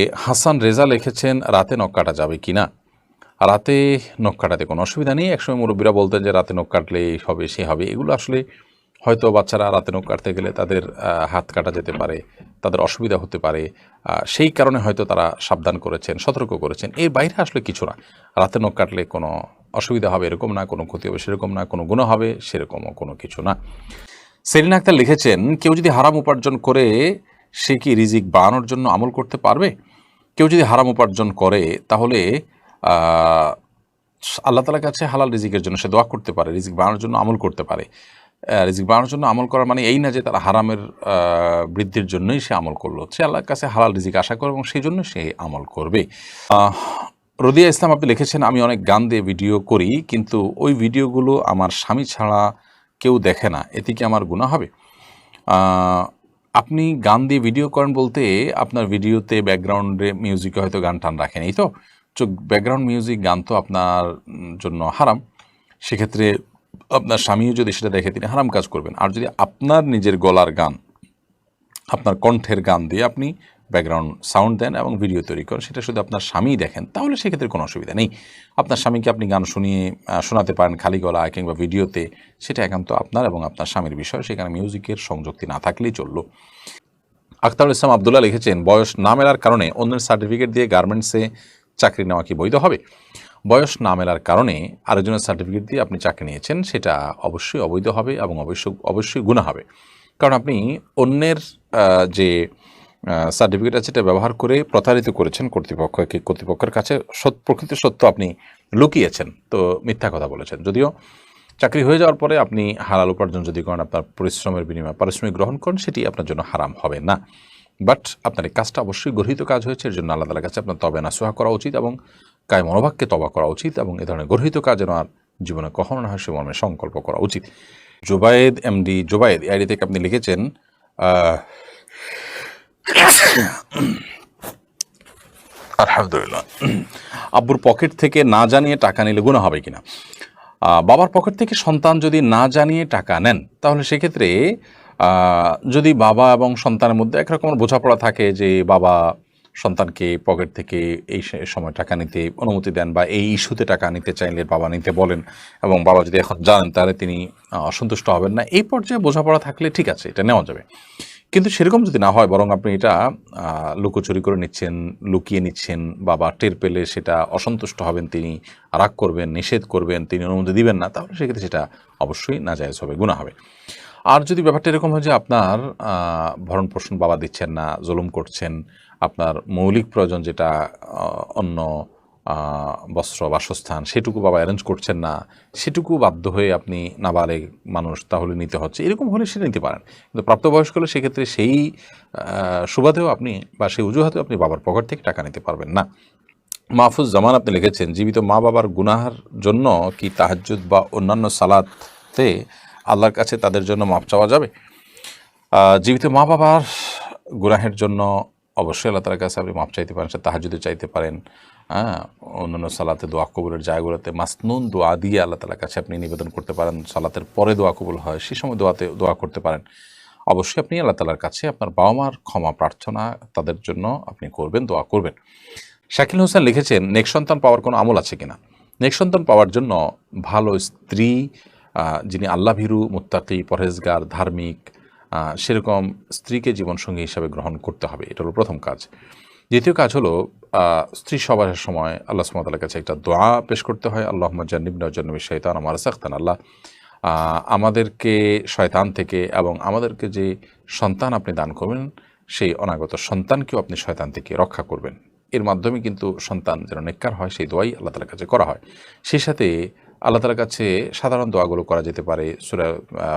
এ হাসান রেজা লিখেছেন, রাতে নখ কাটা যাবে কি না রাতে নখ কাটাতে কোনো অসুবিধা নেই। একসময় মুরব্বীরা বলতেন যে, রাতে নখ কাটলে এই হবে, সে হবে। এগুলো আসলে হয়তো বাচ্চারা রাতে নখ কাটতে গেলে তাদের হাত কাটা যেতে পারে, তাদের অসুবিধা হতে পারে। সেই কারণে হয়তো তারা সাবধান করেছেন, সতর্ক করেছেন। এর বাইরে আসলে কিছু না। রাতে নখ কাটলে কোনো অসুবিধা হবে, এরকম না। কোনো ক্ষতি হবে, সেরকম না। কোনো গুণ হবে, সেরকমও কোনো কিছু না। সেলিন আক্তার লিখেছেন, কেউ যদি হারাম উপার্জন করে, সে কি রিজিক বাড়ানোর জন্য আমল করতে পারবে? কেউ যদি হারাম উপার্জন করে, তাহলে আল্লাহ তালার কাছে হালাল রিজিকের জন্য সে দোয়া করতে পারে, রিজিক বাড়ানোর জন্য আমল করতে পারে। রিজিক বাড়ানোর জন্য আমল করা মানে এই না যে তারা হারামের বৃদ্ধির জন্যই সে আমল করল। সে আল্লাহর কাছে হালাল রিজিক আশা করে এবং সেই জন্য সে আমল করবে। রদিয়া ইসলাম আপনি লিখেছেন, আমি অনেক গান দিয়ে ভিডিও করি, কিন্তু ওই ভিডিওগুলো আমার স্বামী ছাড়া কেউ দেখে না। এতে কি আমার গুণা হবে? আপনি গান দিয়ে ভিডিও করেন বলতে আপনার ভিডিওতে ব্যাকগ্রাউন্ডে মিউজিকে হয়তো গান টান রাখেন। এই তো? চোখ ব্যাকগ্রাউন্ড মিউজিক গান তো আপনার জন্য হারাম। সেক্ষেত্রে আপনার স্বামীও যদি সেটা দেখে, তিনি হারাম কাজ করবেন। আর যদি আপনার নিজের গলার গান, আপনার কণ্ঠের গান দিয়ে আপনি ব্যাকগ্রাউন্ড সাউন্ড দেন এবং ভিডিও তৈরি করেন। সেটা শুধু আপনার স্বামী দেখেন, তাহলে সেক্ষেত্রে কোনো অসুবিধা নেই। আপনার স্বামীকে আপনি গান শুনিয়ে শোনাতে পারেন খালি গলায় কিংবা ভিডিওতে, সেটা একান্ত আপনার এবং আপনার স্বামীর বিষয়। সেখানে মিউজিকের সংযুক্তি না থাকলেই চলল। আখতারুল ইসলাম আবদুল্লাহ লিখেছেন, বয়স না মেলার কারণে অন্যের সার্টিফিকেট দিয়ে গার্মেন্টসে চাকরি নেওয়া কি বৈধ হবে? বয়স না মেলার কারণে আরেকজনের সার্টিফিকেট দিয়ে আপনি চাকরি নিয়েছেন, সেটা অবশ্যই অবৈধ হবে এবং অবশ্যই অবশ্যই গুণা হবে। কারণ আপনি অন্যের যে সার্টিফিকেট আছে সেটা ব্যবহার করে প্রতারিত করেছেন কর্তৃপক্ষকে কর্তৃপক্ষের কাছে সৎ প্রকৃত সত্য আপনি লুকিয়েছেন। তো মিথ্যা কথা বলেছেন। যদিও চাকরি হয়ে যাওয়ার পরে আপনি হালাল উপার্জন যদি করেন, আপনার পরিশ্রমের বিনিময়ে পারিশ্রমিক গ্রহণ করেন, সেটি আপনার জন্য হারাম হবে না। বাট আপনার এই কাজটা অবশ্যই গর্হিত কাজ হয়েছে, এর জন্য আল্লাহ তালার কাছে আপনার তবে নাসুহা করা উচিত এবং কায় মনোভাবকে তবা করা উচিত এবং এ ধরনের গর্হিত কাজ যেন আর জীবনে কখনো না হয়, সে মর্মে সংকল্প করা উচিত। জোবায়েদ, এমডি জোবায়েদ, এই আইডি থেকে আপনি লিখেছেন আলহামদুলিল্লাহ। আব্বুর পকেট থেকে না জানিয়ে টাকা নিলে গুণা হবে কিনা? বাবার পকেট থেকে সন্তান যদি না জানিয়ে টাকা নেন, তাহলে সেক্ষেত্রে যদি বাবা এবং সন্তানের মধ্যে একরকম বোঝাপড়া থাকে যে বাবা সন্তানকে পকেট থেকে এই সময় টাকা নিতে অনুমতি দেন বা এই ইস্যুতে টাকা নিতে চাইলে বাবা নিতে বলেন এবং বাবা যদি এখন জানেন, তাহলে তিনি অসন্তুষ্ট হবেন না। এই পর্যায়ে বোঝাপড়া থাকলে ঠিক আছে, এটা নেওয়া যাবে। কিন্তু সেরকম যদি না হয়, বরং আপনি এটা লুকোচুরি করে নিচ্ছেন, লুকিয়ে নিচ্ছেন, বাবা টের পেলে সেটা অসন্তুষ্ট হবেন, তিনি রাগ করবেন, নিষেধ করবেন, তিনি অনুমতি দিবেন না, তাহলে সেক্ষেত্রে সেটা অবশ্যই নাজায়জ হবে গুণা হবে। আর যদি ব্যাপারটা এরকম হয় যে আপনার ভরণ পোষণ বাবা দিচ্ছেন না, জুলুম করছেন, আপনার মৌলিক প্রয়োজন যেটা অন্য বস্ত্র, বাসস্থান, সেটুকু বাবা অ্যারেঞ্জ করছেন না, সেটুকু বাধ্য হয়ে আপনি নাবালেগ মানুষ তাহলে নিতে হচ্ছে। এরকম হলে সেটা নিতে পারেন। কিন্তু প্রাপ্তবয়স্ক হলে সেক্ষেত্রে সেই সুবাদেও আপনি বা সেই অজুহাতেও আপনি বাবার পকেট থেকে টাকা নিতে পারবেন না। মাহফুজ জামান আপনি লিখেছেন, জীবিত মা বাবার গুনাহার জন্য কি তাহাজ্জুদ বা অন্যান্য সালাতে আল্লাহর কাছে তাদের জন্য মাপ চাওয়া যাবে? জীবিত মা বাবার গুনাহের জন্য অবশ্যই আল্লাহ তালার কাছে আপনি মাপ চাইতে পারেন, সে তাহাজুদে চাইতে পারেন। হ্যাঁ অন্যান্য সালাতে দোয়া কবুলের জায়গাগুলোতে মাসনুন দোয়া দিয়ে আল্লাহ তালার কাছে আপনি নিবেদন করতে পারেন। সালাতের পরে দোয়া কবুল হয়, সেই সময় দোয়াতে দোয়া করতে পারেন। অবশ্যই আপনি আল্লাহ তালার কাছে আপনার বাবা মার ক্ষমা প্রার্থনা তাদের জন্য আপনি করবেন, দোয়া করবেন। শাকিল হোসেন লিখেছেন, নেক সন্তান পাওয়ার কোনো আমল আছে কিনা? নেক সন্তান পাওয়ার জন্য ভালো স্ত্রী যিনি আল্লাহ ভীরু মুত্তাকি, পরহেজগার, ধার্মিক সেরকম স্ত্রীকে জীবনসঙ্গী হিসাবে গ্রহণ করতে হবে। এটা হলো প্রথম কাজ। দ্বিতীয় কাজ হলো স্ত্রী সবার সময় আল্লাহ সুমতালার কাছে একটা দোয়া পেশ করতে হয়। আল্লাহ জান্নিবিন জন্নবী শৈতান আমার সাখতান আল্লাহ আমাদেরকে শয়তান থেকে এবং আমাদেরকে যে সন্তান আপনি দান করবেন, সেই অনাগত সন্তানকেও আপনি শয়তান থেকে রক্ষা করবেন। এর মাধ্যমে কিন্তু সন্তান যেন নেককার হয়, সেই দোয়াই আল্লাহ তালার কাছে করা হয়। সেই সাথে আল্লাহ তালার কাছে সাধারণ দোয়াগুলো করা যেতে পারে। সুরা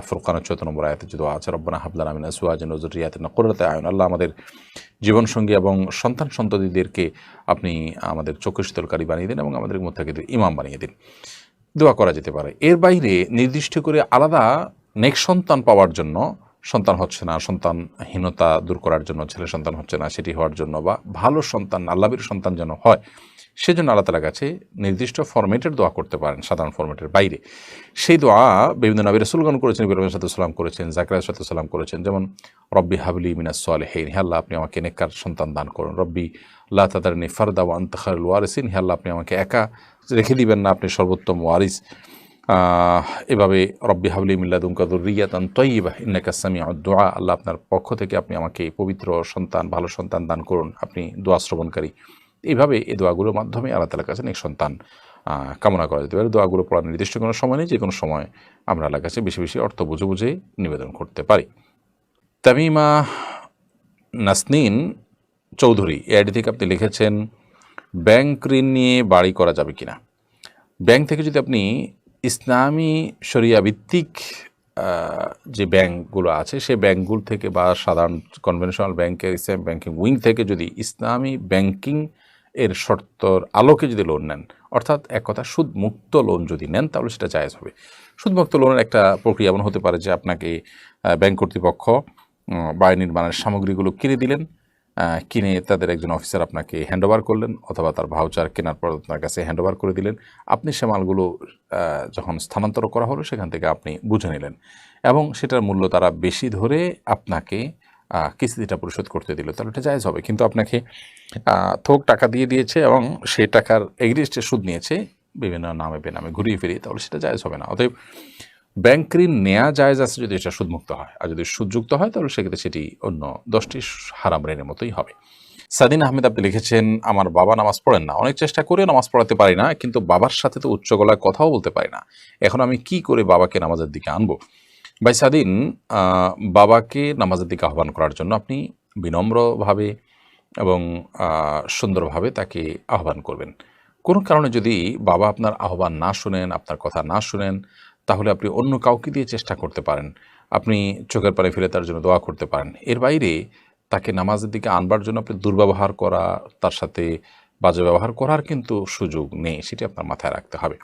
ফুরকানের চৌদ্দ নম্বর আয়াতে যে দোয়া আছে, রব্বানা হাবলান আমিনা সুয়াজ নজর রিয়াত না করতে আয়ন। আল্লাহ আমাদের জীবনসঙ্গী এবং সন্তান সন্ততিদেরকে আপনি আমাদের চোখে শীতলকারী বানিয়ে দিন এবং আমাদের মধ্যে ইমাম বানিয়ে দিন। দোয়া করা যেতে পারে। এর বাইরে নির্দিষ্ট করে আলাদা নেক সন্তান পাওয়ার জন্য, সন্তান হচ্ছে না, সন্তানহীনতা দূর করার জন্য, ছেলে সন্তান হচ্ছে না, সেটি হওয়ার জন্য বা ভালো সন্তান আল্লাবির সন্তান যেন হয় সেজন্য আল্লাহ তালার কাছে নির্দিষ্ট ফরম্যাটের দোয়া করতে পারেন, সাধারণ ফরম্যাটের বাইরে। সেই দোয়া বিভিন্ন নবী রসুলগণ করেছেন ইব্রাহিম সাল্লাম করেছেন জাকরাত সাল্লাম করেছেন, যেমন, রব্বি হাবলি মিনাস হেইন হে আল্লাহ, আপনি আমাকে নেককার সন্তান দান করুন। রব্বি লা তাদারনি ফারদা ওয়ান তাখারুল ওয়ারিসিন হে আল্লাহ, আপনি আমাকে একা রেখে দিবেন না, আপনি সর্বোত্তম ওয়ারিস। এভাবে, রব্বি হাবলি মিল্লাদুম কাদুর রিয়াতান তৈবা ইন্নাকা সামি দোয়া আল্লাহ আপনার পক্ষ থেকে আপনি আমাকে পবিত্র সন্তান, ভালো সন্তান দান করুন। আপনি দোয়া শ্রবণকারী। এইভাবে এই দোয়াগুলোর মাধ্যমে আল্লাহ তালার কাছে নেক সন্তান কামনা করা যেতে পারে। দোয়াগুলো পড়ার নির্দিষ্ট কোনো সময় নেই যে কোনো সময় আমরা আল্লাহর কাছে বেশি বেশি অর্থ বুঝে বুঝে নিবেদন করতে পারি। তামিমা নাসনিন চৌধুরী, এআইডি থেকে আপনি লিখেছেন, ব্যাংক ঋণ নিয়ে বাড়ি করা যাবে কিনা? ব্যাংক থেকে যদি আপনি ইসলামী শরিয়া ভিত্তিক যে ব্যাংকগুলো আছে সেই ব্যাংকগুলো থেকে বা সাধারণ কনভেনশনাল ব্যাংকের ইসলাম ব্যাংকিং উইং থেকে যদি ইসলামী ব্যাংকিং এর শর্তর আলোকে যদি লোন নেন, অর্থাৎ এক কথা সুদমুক্ত লোন যদি নেন, তাহলে সেটা জায়েজ হবে। সুদমুক্ত লোনের একটা প্রক্রিয়া এমন হতে পারে যে আপনাকে ব্যাংক কর্তৃপক্ষ বাড়ি নির্মাণের সামগ্রীগুলো কিনে দিলেন কিনে তাদের একজন অফিসার আপনাকে হ্যান্ডওভার করলেন, অথবা তার ভাউচার কেনার পর আপনার কাছে হ্যান্ডওভার করে দিলেন। আপনি সে মালগুলো যখন স্থানান্তর করা হলো, সেখান থেকে আপনি বুঝে নিলেন। এবং সেটার মূল্য তারা বেশি ধরে আপনাকে কিস্তিটা পরিশোধ করতে দিল। তাহলে এটা জায়জ হবে। কিন্তু আপনাকে থোক টাকা দিয়ে দিয়েছে এবং সেই টাকার এগ্রিস্টে সুদ নিয়েছে বিভিন্ন নামে বেনামে ঘুরিয়ে ফিরিয়ে, তাহলে সেটা জায়জ হবে না। অতএব ব্যাংক ঋণ নেওয়া জায়জ আছে যদি এটা সুদমুক্ত হয়। আর যদি সুদযুক্ত হয়, তাহলে সেক্ষেত্রে সেটি অন্য দশটি হারাম ঋণের মতোই হবে। সাদিন আহমেদ, আপনি লিখেছেন, আমার বাবা নামাজ পড়েন না। অনেক চেষ্টা করে নামাজ পড়াতে পারি না, কিন্তু বাবার সাথে তো উচ্চ গলায় কথাও বলতে পারি না। এখন আমি কি করে বাবাকে নামাজের দিকে আনব? ভাই সাদিন বাবাকে নামাজের দিকে আহ্বান করার জন্য আপনি বিনম্রভাবে এবং সুন্দরভাবে তাকে আহ্বান করবেন। কোনো কারণে যদি বাবা আপনার আহ্বান না শুনেন, আপনার কথা না শুনেন, তাহলে আপনি অন্য কাউকে দিয়ে চেষ্টা করতে পারেন। আপনি চোখের পানি ফেলে তার জন্য দোয়া করতে পারেন। এর বাইরে তাকে নামাজের দিকে আনবার জন্য আপনি দুর্ব্যবহার করা, তার সাথে বাজে ব্যবহার করার কিন্তু সুযোগ নেই, সেটি আপনার মাথায় রাখতে হবে।